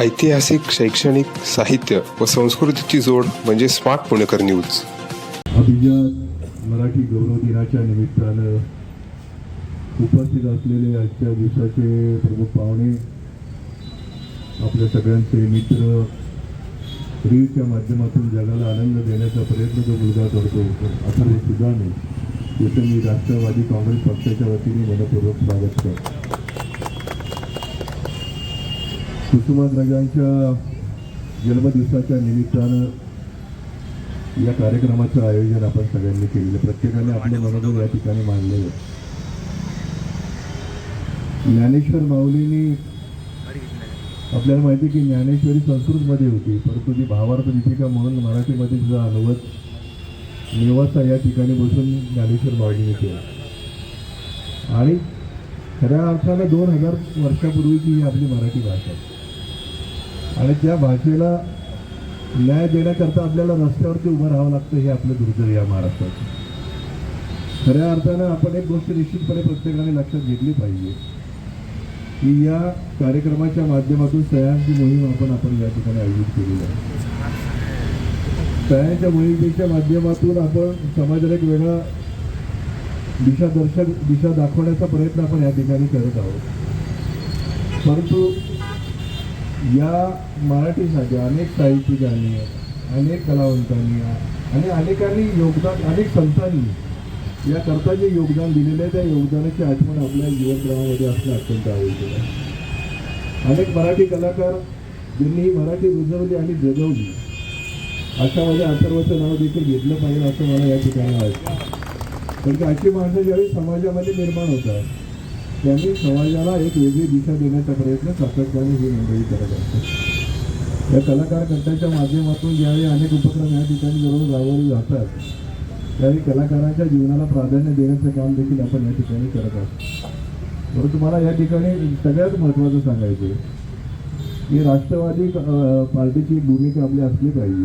ऐतिहासिक शैक्षणिक साहित्य व संस्कृतीची जोड म्हणजे स्मार्ट पुणेकर न्यूज. अभिजात मराठी गौरव दिनाच्या निमित्तानं उपस्थित असलेले आजच्या दिवसाचे प्रमुख पाहुणे आपल्या सगळ्यांचे मित्र रीलच्या माध्यमातून जगाला आनंद देण्याचा प्रयत्न जो मुलगा करतो सुद्धा नाही याचं मी राष्ट्रवादी काँग्रेस पक्षाच्या वतीने मनपूर्वक स्वागत करतो. कुसुमाग्रजांच्या जन्मदिवसाच्या निमित्तानं या कार्यक्रमाचं आयोजन आपण सगळ्यांनी केलेलं प्रत्येकाने आपले मनोगत या ठिकाणी मांडले ज्ञानेश्वर माऊलींनी आपल्याला माहिती आहे की ज्ञानेश्वरी संस्कृतमध्ये होती परंतु ती भावार्थ दीपिका म्हणून मराठीमध्ये सुद्धा अनुवाद निवासा या ठिकाणी बसून ज्ञानेश्वर माऊलीने केला. आणि खऱ्या अर्थानं दोन हजार वर्षापूर्वीची ही आपली मराठी भाषा आहे. आणि त्या भाषेला न्याय देण्याकरता आपल्याला रस्त्यावरती उभं राहावं लागतं हे आपलं दुर्दैव या महाराष्ट्राचं. खऱ्या अर्थानं आपण एक गोष्ट निश्चितपणे प्रत्येकाने लक्षात घेतली पाहिजे की या कार्यक्रमाच्या माध्यमातून सह्यांची मोहीम आपण आपण या ठिकाणी आयोजित केलेली आहे. सह्यांच्या मोहिमेच्या माध्यमातून आपण समाजाला एक वेगळा दिशादर्शक दिशा दाखवण्याचा प्रयत्न आपण या ठिकाणी करत आहोत. परंतु या मराठीसाठी अनेक साहित्यिकांनी अनेक कलावंतांनी आणि अनेकांनी योगदान अनेक संतांनी याकरता जे योगदान दिलेलं आहे. त्या योगदानाची आठवण आपल्या जीवनक्रमामध्ये असणं अत्यंत आवश्यक आहे. अनेक मराठी कलाकार ज्यांनी ही मराठी रुजवली आणि जगवली अशामध्ये अथर्वाचं नाव देखील घेतलं पाहिजे असं मला या ठिकाणी वाटतं. कारण की अशी माणसं ज्यावेळी समाजामध्ये निर्माण होतात त्यांनी समाजाला एक वेगळी दिशा देण्याचा प्रयत्न सातत्याने ही मंडळी करत असते या कलाकार कट्ट्याच्या माध्यमातून ज्यावेळी अनेक उपक्रम या ठिकाणी जवळ राबवले जातात त्यावेळी कलाकारांच्या जीवनाला प्राधान्य देण्याचं काम देखील आपण या ठिकाणी करत आहोत. बरं तुम्हाला या ठिकाणी सगळ्यात महत्त्वाचं सांगायचं आहे की राष्ट्रवादी पार्टीची भूमिका आपली असली पाहिजे.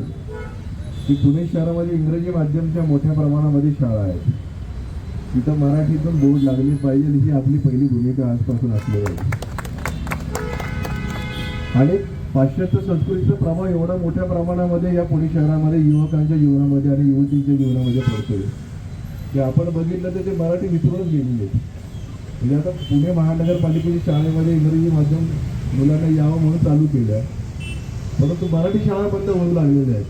की पुणे शहरामध्ये इंग्रजी माध्यमच्या मोठ्या प्रमाणामध्ये शाळा आहेत. तिथं मराठीतून बोर्ड लागली पाहिजे ही आपली पहिली भूमिका आजपासून असली पाहिजे आणि पाश्चात्य संस्कृतीचा प्रभाव एवढा मोठ्या प्रमाणामध्ये या पुणे शहरामध्ये युवकांच्या जीवनामध्ये आणि युवतींच्या जीवनामध्ये पडतोय. की आपण बघितलं तर ते मराठी विसरूनच गेलेले आहेत. म्हणजे आता पुणे महानगरपालिकेच्या शाळेमध्ये इंग्रजी माध्यम मुलांना यावं म्हणून चालू केलं परंतु मराठी शाळा बंद होऊ लागलेल्या आहेत.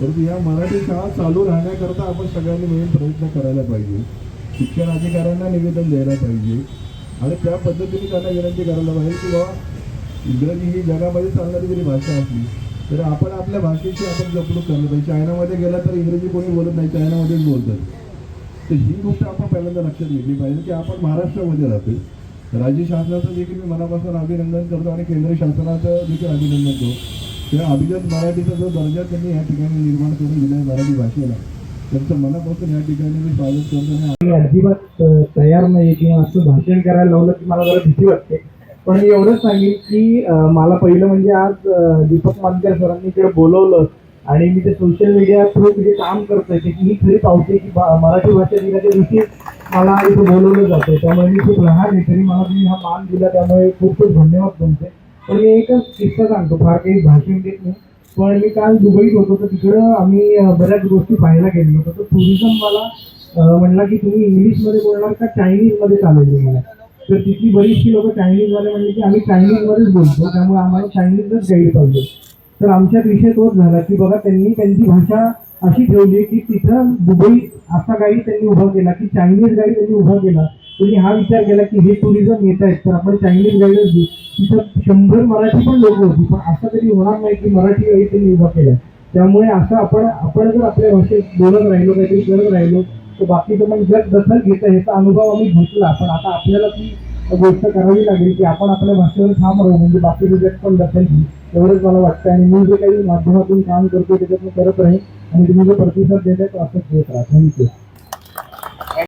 परंतु या मराठी शाळा चालू राहण्याकरता आपण सगळ्यांनी मिळून प्रयत्न करायला पाहिजे. शिक्षण अधिकाऱ्यांना निवेदन द्यायला पाहिजे. आणि त्या पद्धतीने त्यांना विनंती करायला पाहिजे की बाबा इंग्रजी ही जगामध्ये चालणारी जरी भाषा असली तर आपण आपल्या भाषेची आपण जपणूक करायला पाहिजे. चायनामध्ये गेला तर इंग्रजी कोणी बोलत नाही चायनामध्येच बोलतात. तर ही गोष्ट आपण पहिल्यांदा लक्षात घेतली पाहिजे की आपण महाराष्ट्रामध्ये राहतो राज्य शासनाचं देखील मी मनापासून अभिनंदन करतो आणि केंद्र शासनाचं देखील अभिनंदन करतो. किंवा अभिजात मराठीचा जो दर्जा त्यांनी या ठिकाणी निर्माण करून दिला आहे मराठी भाषेला त्यांचं मनापासून या ठिकाणी मी स्वागत करतो मी अजिबात तयार नाही किंवा असं भाषण करायला लावलं की मला जरा भीती वाटते. पण मी एवढंच सांगेन की मला पहिलं म्हणजे आज दीपक मानकर सरांनी इकडे बोलवलं आणि मी ते सोशल मीडिया थ्रू जे काम करतोय ते ही खरी पावते की बा- मराठी भाषा दिनाच्या दिवशी मला इथे बोलवलं जातं त्यामुळे मी खूप लहान आहे तरी मला तुम्ही हा मान दिला त्यामुळे खूप खूप धन्यवाद तुमचे. पण मी एकच किस्सा सांगतो फार काही भाषण देत नाही. पण मी काल दुबईत होतो तर तिकडं आम्ही बऱ्याच गोष्टी पाहायला गेलो होतो. तर टुरिझम मला म्हणला की तुम्ही इंग्लिशमध्ये बोलणार का चायनीजमध्ये चालवली मला तर तिथली बरीचशी लोक चायनीजवाले म्हणले की आम्ही चायनीजमध्येच बोलतो त्यामुळे आम्हाला चायनीजच गाईड पाहिजे. तर आमच्यात विषय तोच झाला की बघा त्यांनी त्यांची भाषा अशी ठेवली की तिथं दुबई असा गाईड त्यांनी उभा केला की चायनीज गाईड त्यांनी उभा केला. तुम्ही हा विचार केला की हे टुरिझम येत आहेत तर आपण चायनीज गाईड घेऊ तिथं शंभर मराठी पण लोक होती पण असं कधी होणार नाही की मराठी गाईड त्यांनी उभा केला. त्यामुळे असं आपण आपण जर आपल्या भाषेत बोलत राहिलो काहीतरी करत राहिलो तर बाकीचं मग जग दखल घेतं ह्याचा अनुभव आम्ही घेतला. पण आता आपल्याला ती गोष्ट करावी लागेल की आपण आपल्या भाषेवर ठाम राहू म्हणजे बाकीचं जग पण दखल घेऊ एवढंच मला वाटतं. आणि मी जे काही माध्यमातून काम करतो त्याच्यातून करत राहील आणि तुम्ही जो प्रतिसाद देत आहे तो असंच देत राहा. थँक्यू